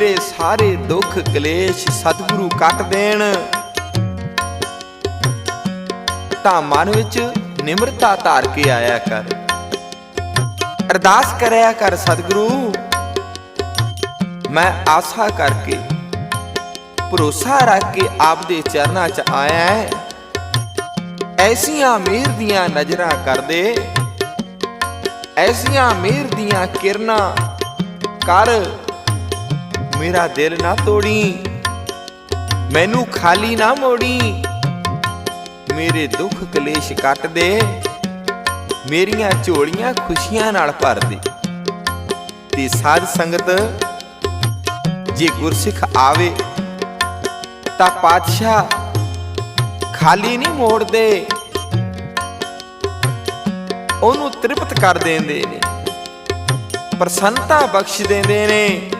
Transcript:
ਮੇਰੇ ਸਾਰੇ ਦੁੱਖ ਕਲੇਸ਼ ਸਤਿਗੁਰੂ ਕੱਟ ਦੇਣ। ਤਾਂ ਮਨ ਵਿੱਚ ਨਿਮਰਤਾ ਧਾਰ ਕੇ ਆਇਆ ਕਰ। ਅਰਦਾਸ ਕਰਿਆ ਕਰ ਸਤਿਗੁਰੂ, ਮੈਂ ਆਸਾ ਕਰਕੇ, ਭਰੋਸਾ ਰੱਖ ਕੇ ਆਪ ਦੇ ਚਰਨਾਂ 'ਚ ਆਇਆ ਐਸੀਆਂ ਮਿਹਰ ਦੀਆਂ ਨਜ਼ਰਾਂ ਕਰਦੇ, ਐਸੀਆਂ ਮਿਹਰ ਦੀਆਂ ਕਿਰਨਾਂ ਕਰ ਮੇਰਾ ਦਿਲ ਨਾ ਤੋੜੀ। ਮੈਨੂੰ ਖਾਲੀ ਨਾ ਮੋੜੀ। ਮੇਰੇ ਦੁੱਖ ਕਲੇਸ਼ ਕੱਟ ਦੇ। ਮੇਰੀਆਂ ਝੋਲੀਆਂ ਖੁਸ਼ੀਆਂ ਨਾਲ ਭਰ ਦੇ। ਤੇ ਸਾਧ ਸੰਗਤ, ਜੇ ਗੁਰਸਿੱਖ ਆਵੇ, ਤਾਂ ਪਾਤਸ਼ਾਹ ਖਾਲੀ ਨਹੀਂ ਮੋੜਦੇ। ਉਹਨੂੰ ਤ੍ਰਿਪਤ ਕਰ ਦਿੰਦੇ ਨੇ। ਪ੍ਰਸੰਨਤਾ ਬਖਸ਼ ਦਿੰਦੇ ਨੇ।